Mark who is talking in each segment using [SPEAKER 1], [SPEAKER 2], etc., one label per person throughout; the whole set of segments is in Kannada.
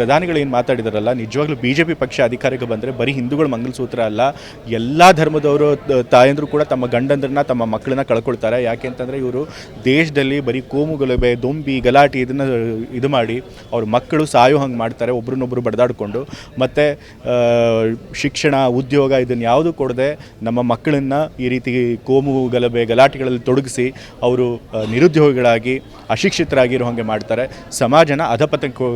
[SPEAKER 1] ಪ್ರಧಾನಿಗಳು ಏನು ಮಾತಾಡಿದಾರಲ್ಲ, ನಿಜವಾಗ್ಲೂ ಬಿ ಜೆ ಪಿ ಪಕ್ಷ ಅಧಿಕಾರಕ್ಕೆ ಬಂದರೆ ಬರೀ ಹಿಂದೂಗಳ ಮಂಗಲಸೂತ್ರ ಅಲ್ಲ, ಎಲ್ಲ ಧರ್ಮದವರು ತಾಯಂದರು ಕೂಡ ತಮ್ಮ ಗಂಡಂದ್ರನ್ನ, ತಮ್ಮ ಮಕ್ಕಳನ್ನ ಕಳ್ಕೊಳ್ತಾರೆ. ಯಾಕೆ ಅಂತಂದರೆ ಇವರು ದೇಶದಲ್ಲಿ ಬರೀ ಕೋಮು ಗಲಭೆ, ದೊಂಬಿ, ಗಲಾಟೆ ಇದನ್ನು ಇದು ಮಾಡಿ ಅವ್ರ ಮಕ್ಕಳು ಸಾಯೋ ಹಂಗೆ ಮಾಡ್ತಾರೆ, ಒಬ್ರನ್ನೊಬ್ರು ಬಡದಾಡಿಕೊಂಡು. ಮತ್ತು ಶಿಕ್ಷಣ, ಉದ್ಯೋಗ ಇದನ್ನು ಯಾವುದು ಕೊಡದೆ ನಮ್ಮ ಮಕ್ಕಳನ್ನು ಈ ರೀತಿ ಕೋಮು ಗಲಭೆ, ಗಲಾಟೆಗಳಲ್ಲಿ ತೊಡಗಿಸಿ ಅವರು ನಿರುದ್ಯೋಗಿಗಳಾಗಿ, ಅಶಿಕ್ಷಿತರಾಗಿರೋ ಹಾಗೆ ಮಾಡ್ತಾರೆ. ಸಮಾಜನ ಅಧಪತಕ್ಕೆ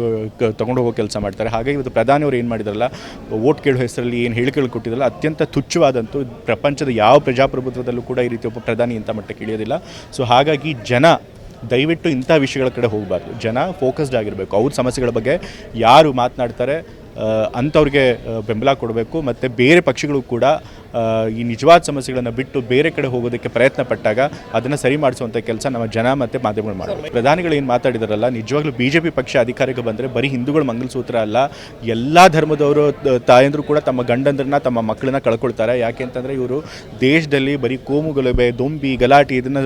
[SPEAKER 1] ತಗೊಂಡು ಹೋಗೋ ಕೆಲಸ ಮಾಡ್ತಾರೆ. ಹಾಗಾಗಿ ಇವತ್ತು ಪ್ರಧಾನಿಯವರು ಏನು ಮಾಡಿದಾರಲ್ಲ ಓಟ್ ಕೇಳೋ ಹೆಸರಲ್ಲಿ ಏನು ಹೇಳಿಕೆಗಳು ಕೊಟ್ಟಿದ್ರಲ್ಲ, ಅತ್ಯಂತ ತುಚ್ಛವಾದಂತೂ ಪ್ರಪಂಚದ ಯಾವ ಪ್ರಜಾಪ್ರಭುತ್ವದಲ್ಲೂ ಕೂಡ ಈ ರೀತಿ ಒಬ್ಬ ಪ್ರಧಾನಿ ಇಂಥ ಮಟ್ಟಕ್ಕೆ ಇಳಿಯೋದಿಲ್ಲ. ಸೊ ಹಾಗಾಗಿ ಜನ, ದಯವಿಟ್ಟು ಇಂಥ ವಿಷಯಗಳ ಕಡೆ ಹೋಗಬಾರ್ದು. ಜನ ಫೋಕಸ್ಡ್ ಆಗಿರಬೇಕು. ಅವ್ರ ಸಮಸ್ಯೆಗಳ ಬಗ್ಗೆ ಯಾರು ಮಾತನಾಡ್ತಾರೆ ಅಂಥವ್ರಿಗೆ ಬೆಂಬಲ ಕೊಡಬೇಕು ಮತ್ತು ಬೇರೆ ಪಕ್ಷಗಳು ಕೂಡ ಈ ನಿಜವಾದ ಸಮಸ್ಯೆಗಳನ್ನು ಬಿಟ್ಟು ಬೇರೆ ಕಡೆ ಹೋಗೋದಕ್ಕೆ ಪ್ರಯತ್ನ ಪಟ್ಟಾಗ ಅದನ್ನು ಸರಿ ಮಾಡಿಸುವಂಥ ಕೆಲಸ ನಮ್ಮ ಜನ ಮತ್ತು ಮಾಧ್ಯಮಗಳು ಮಾಡಬೇಕು. ಪ್ರಧಾನಿಗಳು ಏನು ಮಾತಾಡಿದಾರಲ್ಲ, ನಿಜವಾಗ್ಲೂ ಬಿ ಜೆ ಪಿ ಪಕ್ಷ ಅಧಿಕಾರಕ್ಕೆ ಬಂದರೆ ಬರೀ ಹಿಂದೂಗಳು ಮಂಗಲಸೂತ್ರ ಅಲ್ಲ, ಎಲ್ಲ ಧರ್ಮದವರು ತಾಯಂದರು ತಾಯಂದ್ರು ಕೂಡ ತಮ್ಮ ಗಂಡಂದ್ರನ್ನ, ತಮ್ಮ ಮಕ್ಕಳನ್ನ ಕಳ್ಕೊಳ್ತಾರೆ. ಯಾಕೆ ಅಂತಂದರೆ ಇವರು ದೇಶದಲ್ಲಿ ಬರೀ ಕೋಮು ಗಲಭೆ, ದೊಂಬಿ, ಗಲಾಟೆ ಇದನ್ನು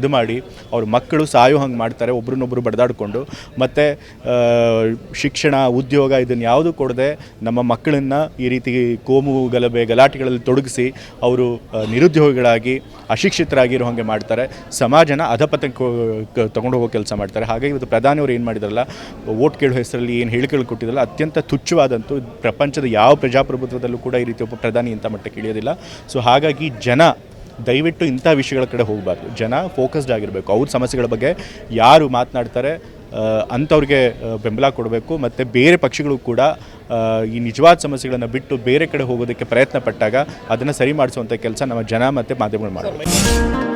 [SPEAKER 1] ಇದು ಮಾಡಿ ಅವ್ರ ಮಕ್ಕಳು ಸಾಯೋ ಹಂಗೆ ಮಾಡ್ತಾರೆ, ಒಬ್ರನ್ನೊಬ್ರು ಬಡದಾಡಿಕೊಂಡು. ಮತ್ತು ಶಿಕ್ಷಣ, ಉದ್ಯೋಗ ಇದನ್ನು ಯಾವುದು ಕೊಡದೆ ನಮ್ಮ ಮಕ್ಕಳನ್ನು ಈ ರೀತಿ ಕೋಮು ಗಲಭೆ ಗಲಾಟೆಗಳಲ್ಲಿ ತೊಡಗಿಸಿ ಅವರು ನಿರುದ್ಯೋಗಿಗಳಾಗಿ, ಅಶಿಕ್ಷಿತರಾಗಿರೋ ಹಾಗೆ ಮಾಡ್ತಾರೆ. ಸಮಾಜನ ಅಧಪತಕ್ಕೆ ತೊಗೊಂಡು ಹೋಗೋ ಕೆಲಸ ಮಾಡ್ತಾರೆ. ಹಾಗಾಗಿ ಇವತ್ತು ಪ್ರಧಾನಿಯವರು ಏನು ಮಾಡಿದಾರಲ್ಲ ಓಟ್ ಕೇಳೋ ಹೆಸರಲ್ಲಿ ಏನು ಹೇಳಿಕೆಗಳು ಕೊಟ್ಟಿದ್ರಲ್ಲ, ಅತ್ಯಂತ ತುಚ್ಛವಾದಂತೂ ಪ್ರಪಂಚದ ಯಾವ ಪ್ರಜಾಪ್ರಭುತ್ವದಲ್ಲೂ ಕೂಡ ಈ ರೀತಿ ಒಬ್ಬ ಪ್ರಧಾನಿ ಇಂಥ ಮಟ್ಟಕ್ಕೆ ಇಳಿಯೋದಿಲ್ಲ. ಸೊ ಹಾಗಾಗಿ ಜನ, ದಯವಿಟ್ಟು ಇಂಥ ವಿಷಯಗಳ ಕಡೆ ಹೋಗಬಾರ್ದು. ಜನ ಫೋಕಸ್ಡ್ ಆಗಿರಬೇಕು. ಅವ್ರ ಸಮಸ್ಯೆಗಳ ಬಗ್ಗೆ ಯಾರು ಮಾತನಾಡ್ತಾರೆ ಅಂಥವ್ರಿಗೆ ಬೆಂಬಲ ಕೊಡಬೇಕು. ಮತ್ತು ಬೇರೆ ಪಕ್ಷಗಳು ಕೂಡ ಈ ನಿಜವಾದ ಸಮಸ್ಯೆಗಳನ್ನು ಬಿಟ್ಟು ಬೇರೆ ಕಡೆ ಹೋಗೋದಕ್ಕೆ ಪ್ರಯತ್ನ ಪಟ್ಟಾಗ ಅದನ್ನು ಸರಿ ಮಾಡಿಸುವಂಥ ಕೆಲಸ ನಮ್ಮ ಜನ ಮತ್ತು ಮಾಧ್ಯಮಗಳು ಮಾಡಬೇಕು.